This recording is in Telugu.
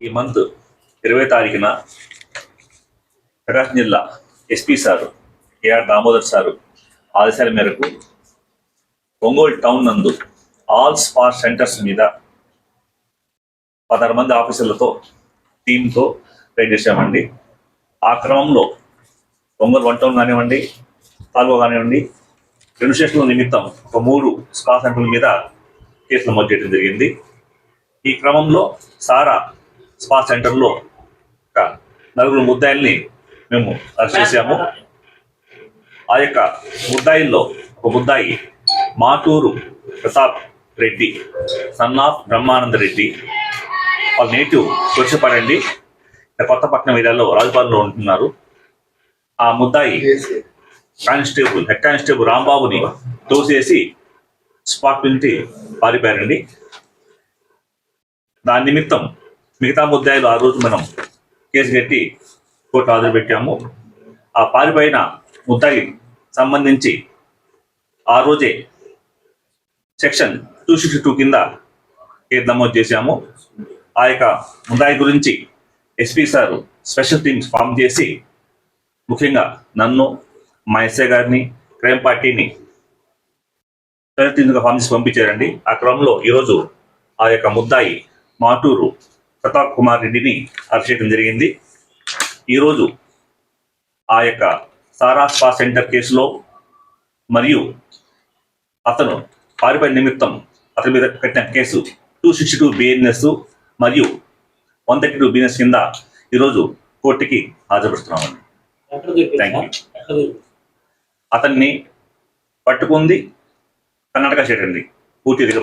ఈ మంత్ ఇరవై తారీఖున ప్రకాశం జిల్లా SP sir KR Damodar sir ఆదేశాల మేరకు ఒంగోలు టౌన్ నందు ఆల్ స్పా సెంటర్స్ మీద పదహారు మంది ఆఫీసర్లతో టీంతో రైడ్ చేసామండి ఆ క్రమంలో ఒంగోలు వన్ టౌన్ కానివ్వండి తాల్గో కానివ్వండి రెండు స్టేషన్ల నిమిత్తం ఒక మూడు స్పా సెంటర్ల మీద కేసు నమోదు చేయడం జరిగింది. ఈ క్రమంలో సారా స్పా సెంటర్లో ఒక నలుగురు ముద్దాయిల్ని మేము అరెస్ట్ చేశాము. ఆ యొక్క ముద్దాయిల్లో ఒక ముద్దాయి మాటూరు ప్రతాప్ రెడ్డి సన్ ఆఫ్ బ్రహ్మానంద రెడ్డి. వాళ్ళ నేటివ్ వచ్చపడండి కొత్తపట్నం ఏరియాలో రాజపాలెంలో ఉంటున్నారు. ఆ ముద్దాయి కానిస్టేబుల్ హెడ్ కానిస్టేబుల్ రాంబాబుని తోసేసి స్పాట్ నుంచి పారిపోయారండి. దాని నిమిత్తం మిగతా ముద్దాయిలు ఆ రోజు మనం కేసు కట్టి కోర్టు హాజరు పెట్టాము. ఆ పారిపోయిన ముద్దాయి సంబంధించి ఆ రోజే సెక్షన్ టూ సిక్స్టీ టూ కింద కేసు నమోదు చేశాము. ఆ యొక్క ముద్దాయి గురించి SP sir special teams form చేసి ముఖ్యంగా నన్ను మా ఎస్ఏ గారిని క్రైమ్ పార్టీని టీమ్స్గా ఫామ్ చేసి పంపించారండి. ఆ క్రమంలో ఈరోజు ఆ యొక్క ముద్దాయి మాటూరు ప్రతాప్ కుమార్ రెడ్డిని అరెస్ట్ చేయడం జరిగింది. ఈరోజు ఆ యొక్క సారా స్పా సెంటర్ కేసులో మరియు అతను పారిపోయిన నిమిత్తం అతని మీద కట్టిన case two sixty two BNS మరియు వన్ థర్టీ టూ బిఎన్ఎస్ కింద ఈరోజు కోర్టుకి హాజరుపరుస్తున్నామండి? ఎక్కడ దొరికింది? అతన్ని పట్టుకుంది. కర్ణాటక స్టేట్ అండి. పూర్తి దగ్గర